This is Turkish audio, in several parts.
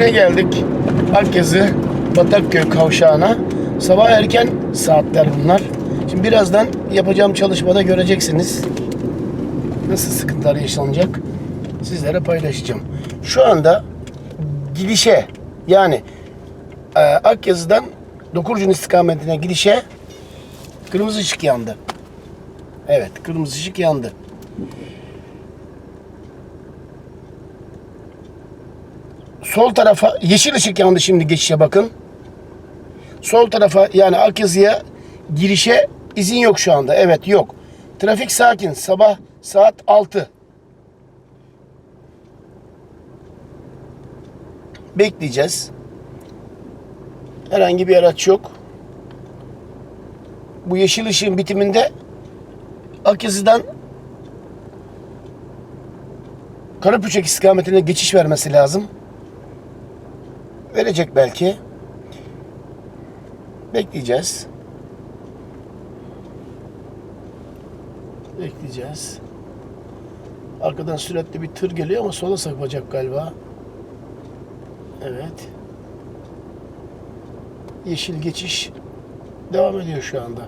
Yine geldik Akyazı Batakköy kavşağına. Sabah erken saatler bunlar. Şimdi birazdan yapacağım çalışmada göreceksiniz. Nasıl sıkıntılar yaşanacak sizlere paylaşacağım. Şu anda gidişe yani e, Akyazı'dan Dokurcun istikametine gidişe kırmızı ışık yandı. Evet kırmızı ışık yandı. Sol tarafa yeşil ışık yandı şimdi geçişe bakın. Sol tarafa yani Akyazı'ya girişe izin yok şu anda. Evet yok. Trafik sakin. Sabah saat 6. Bekleyeceğiz. Herhangi bir araç yok. Bu yeşil ışığın bitiminde Akyazı'dan Karapüçek istikametine geçiş vermesi lazım. Verecek belki. Bekleyeceğiz. Bekleyeceğiz. Arkadan süratli bir tır geliyor ama sola sapacak galiba. Evet. Yeşil geçiş devam ediyor şu anda.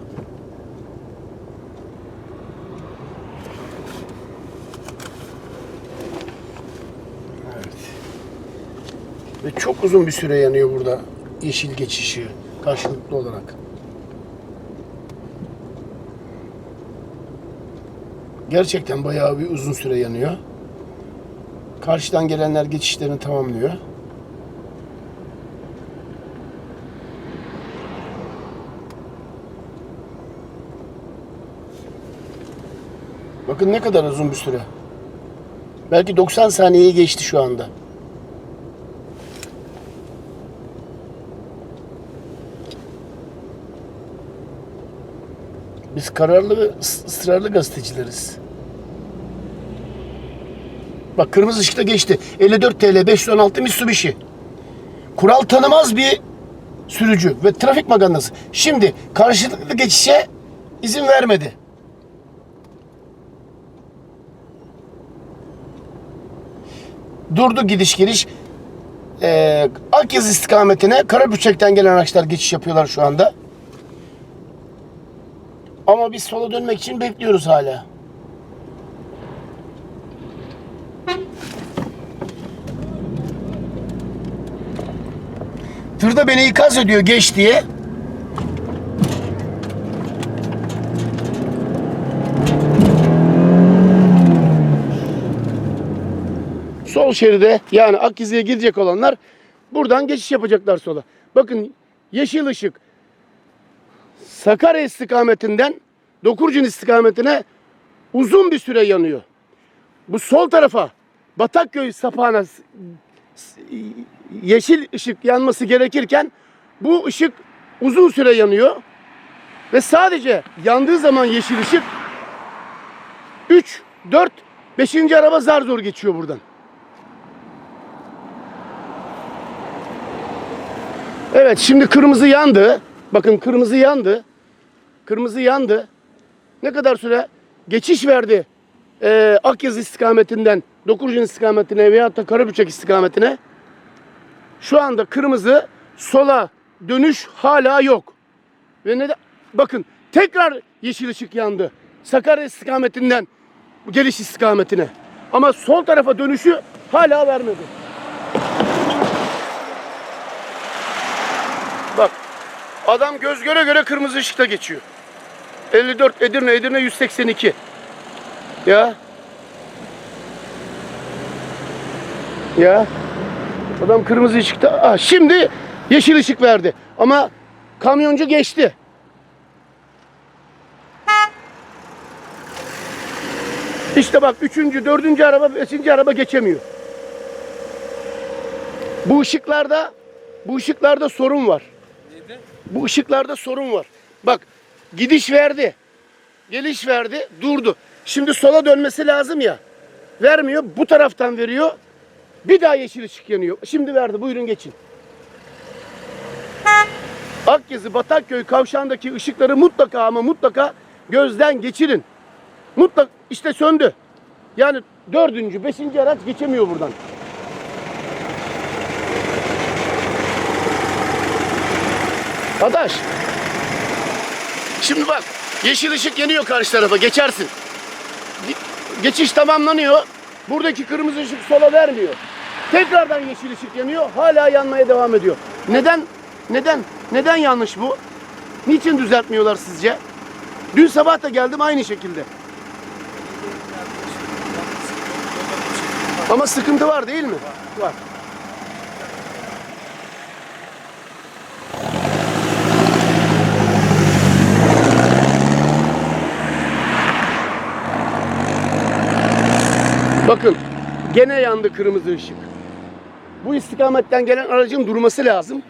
Çok uzun bir süre yanıyor burada yeşil geçişi karşılıklı olarak. Gerçekten bayağı bir uzun süre yanıyor. Karşıdan gelenler geçişlerini tamamlıyor. Bakın ne kadar uzun bir süre. Belki 90 saniyeyi geçti şu anda. Biz kararlı ve ıs- ısrarlı gazetecileriz. Bak kırmızı ışıkta geçti. 54 TL 516 Mitsubishi. Kural tanımaz bir sürücü ve trafik magandası. Şimdi karşılıklı geçişe izin vermedi. Durdu gidiş geliş. Ee, Akyazı istikametine Karabüçek'ten gelen araçlar geçiş yapıyorlar şu anda. Ama biz sola dönmek için bekliyoruz hala. Tırda beni ikaz ediyor geç diye. Sol şeride yani Akizli'ye girecek olanlar buradan geçiş yapacaklar sola. Bakın yeşil ışık Sakarya istikametinden Dokurcun istikametine uzun bir süre yanıyor. Bu sol tarafa Batakköy sapağına yeşil ışık yanması gerekirken bu ışık uzun süre yanıyor. Ve sadece yandığı zaman yeşil ışık 3, 4, 5. araba zar zor geçiyor buradan. Evet şimdi kırmızı yandı. Bakın kırmızı yandı. Kırmızı yandı. Ne kadar süre geçiş verdi ee, Akyazı istikametinden Dokurcun istikametine veyahut da Karabüçek istikametine. Şu anda kırmızı sola dönüş hala yok. Ve ne de, bakın tekrar yeşil ışık yandı. Sakarya istikametinden geliş istikametine. Ama sol tarafa dönüşü hala vermedi. Adam göz göre göre kırmızı ışıkta geçiyor. 54 Edirne Edirne 182. Ya. Ya. Adam kırmızı ışıkta. Ah, şimdi yeşil ışık verdi. Ama kamyoncu geçti. İşte bak üçüncü, dördüncü araba, beşinci araba geçemiyor. Bu ışıklarda, bu ışıklarda sorun var. Bu ışıklarda sorun var. Bak gidiş verdi. Geliş verdi. Durdu. Şimdi sola dönmesi lazım ya. Vermiyor. Bu taraftan veriyor. Bir daha yeşil ışık yanıyor. Şimdi verdi. Buyurun geçin. Akyazı Batakköy kavşağındaki ışıkları mutlaka ama mutlaka gözden geçirin. Mutlak işte söndü. Yani dördüncü, beşinci araç geçemiyor buradan. Adaş. Şimdi bak yeşil ışık yanıyor karşı tarafa geçersin. Ge- Geçiş tamamlanıyor. Buradaki kırmızı ışık sola vermiyor. Tekrardan yeşil ışık yanıyor. Hala yanmaya devam ediyor. Neden? Neden? Neden yanlış bu? Niçin düzeltmiyorlar sizce? Dün sabah da geldim aynı şekilde. Ama sıkıntı var değil mi? Var. Bakın gene yandı kırmızı ışık. Bu istikametten gelen aracın durması lazım.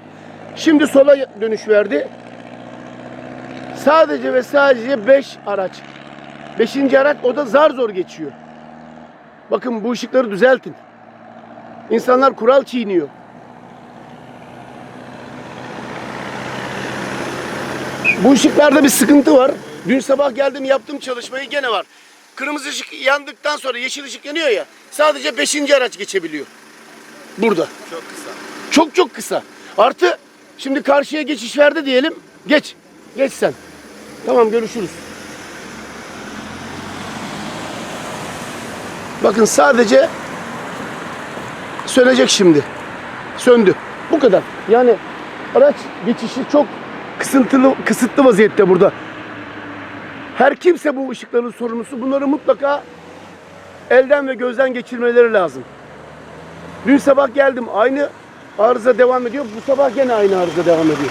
Şimdi sola dönüş verdi. Sadece ve sadece 5 araç. 5. araç o da zar zor geçiyor. Bakın bu ışıkları düzeltin. İnsanlar kural çiğniyor. Bu ışıklarda bir sıkıntı var. Dün sabah geldim yaptım çalışmayı gene var. Kırmızı ışık yandıktan sonra yeşil ışık yanıyor ya. Sadece 5. araç geçebiliyor. Burada. Çok kısa. Çok çok kısa. Artı şimdi karşıya geçiş verdi diyelim. Geç. Geç sen. Tamam görüşürüz. Bakın sadece sönecek şimdi. Söndü. Bu kadar. Yani araç geçişi çok kısıntılı, kısıtlı vaziyette burada. Her kimse bu ışıkların sorumlusu. Bunları mutlaka elden ve gözden geçirmeleri lazım. Dün sabah geldim aynı arıza devam ediyor. Bu sabah gene aynı arıza devam ediyor.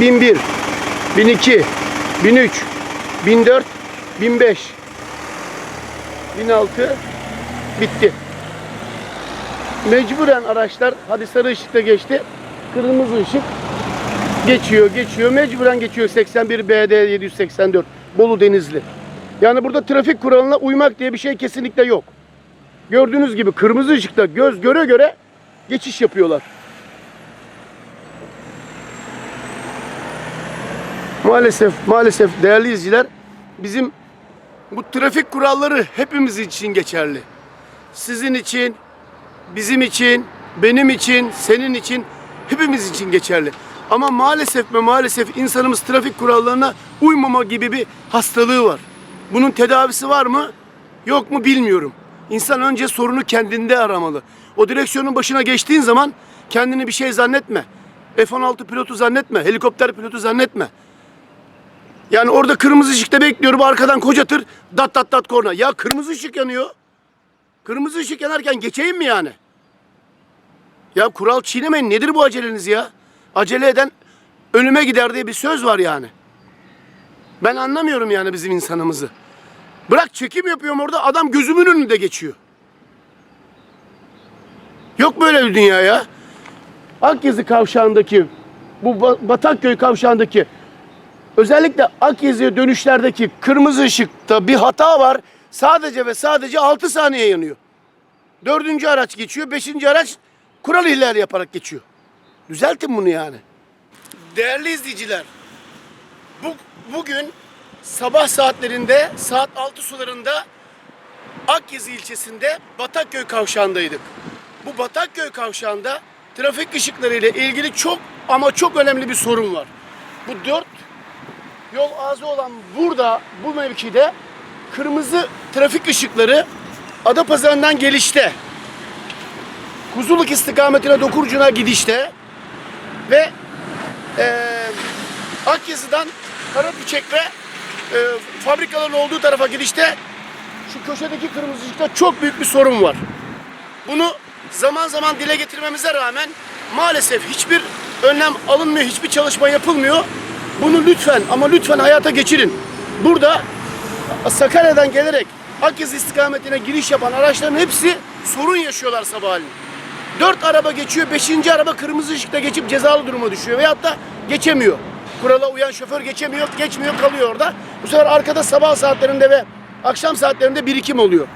Bin bir, bin iki, bin üç, bin dört, bin beş, bin altı, bitti. Mecburen araçlar hadi sarı ışıkta geçti. Kırmızı ışık geçiyor, geçiyor. Mecburen geçiyor 81 BD 784 Bolu Denizli. Yani burada trafik kuralına uymak diye bir şey kesinlikle yok. Gördüğünüz gibi kırmızı ışıkta göz göre göre geçiş yapıyorlar. Maalesef, maalesef değerli izleyiciler bizim bu trafik kuralları hepimiz için geçerli. Sizin için, bizim için, benim için, senin için, hepimiz için geçerli. Ama maalesef ve maalesef insanımız trafik kurallarına uymama gibi bir hastalığı var. Bunun tedavisi var mı? Yok mu bilmiyorum. İnsan önce sorunu kendinde aramalı. O direksiyonun başına geçtiğin zaman kendini bir şey zannetme. F-16 pilotu zannetme, helikopter pilotu zannetme. Yani orada kırmızı ışıkta bekliyorum arkadan koca tır dat dat dat korna. Ya kırmızı ışık yanıyor. Kırmızı ışık yanarken geçeyim mi yani? Ya kural çiğnemeyin. Nedir bu aceleniz ya? Acele eden önüme gider diye bir söz var yani. Ben anlamıyorum yani bizim insanımızı. Bırak çekim yapıyorum orada adam gözümün önünde geçiyor. Yok böyle bir dünya ya. Akyazı kavşağındaki bu Ba- Batakköy kavşağındaki özellikle Akyazı'ya dönüşlerdeki kırmızı ışıkta bir hata var. Sadece ve sadece 6 saniye yanıyor. Dördüncü araç geçiyor. Beşinci araç kural ihlali yaparak geçiyor. Düzeltin bunu yani. Değerli izleyiciler. Bu, bugün sabah saatlerinde saat 6 sularında Akyazı ilçesinde Batakköy kavşağındaydık. Bu Batakköy kavşağında trafik ışıkları ile ilgili çok ama çok önemli bir sorun var. Bu dört yol ağzı olan burada bu mevkide kırmızı trafik ışıkları Adapazarı'ndan gelişte Kuzuluk istikametine Dokurcun'a gidişte ve eee Akyazı'dan Karapüçek ve eee fabrikaların olduğu tarafa gidişte şu köşedeki kırmızı ışıkta çok büyük bir sorun var. Bunu zaman zaman dile getirmemize rağmen maalesef hiçbir önlem alınmıyor, hiçbir çalışma yapılmıyor. Bunu lütfen ama lütfen hayata geçirin. Burada Sakarya'dan gelerek Akyazı istikametine giriş yapan araçların hepsi sorun yaşıyorlar sabahleyin. Dört araba geçiyor, beşinci araba kırmızı ışıkta geçip cezalı duruma düşüyor. Veyahut da geçemiyor. Kurala uyan şoför geçemiyor, geçmiyor kalıyor orada. Bu sefer arkada sabah saatlerinde ve akşam saatlerinde birikim oluyor.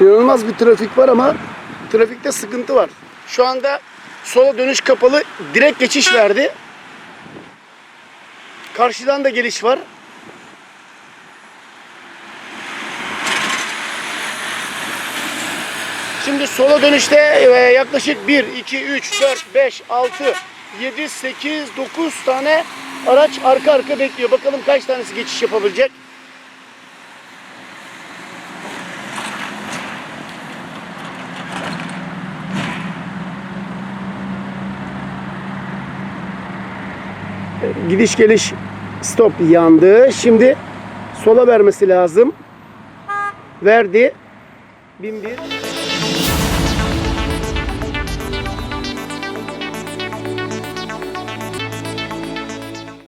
İnanılmaz bir trafik var ama trafikte sıkıntı var. Şu anda sola dönüş kapalı direkt geçiş verdi. Karşıdan da geliş var. Şimdi sola dönüşte e, yaklaşık 1, 2, 3, 4, 5, 6, 7, 8, 9 tane araç arka arka bekliyor. Bakalım kaç tanesi geçiş yapabilecek. Gidiş geliş stop yandı. Şimdi sola vermesi lazım. Verdi. 1001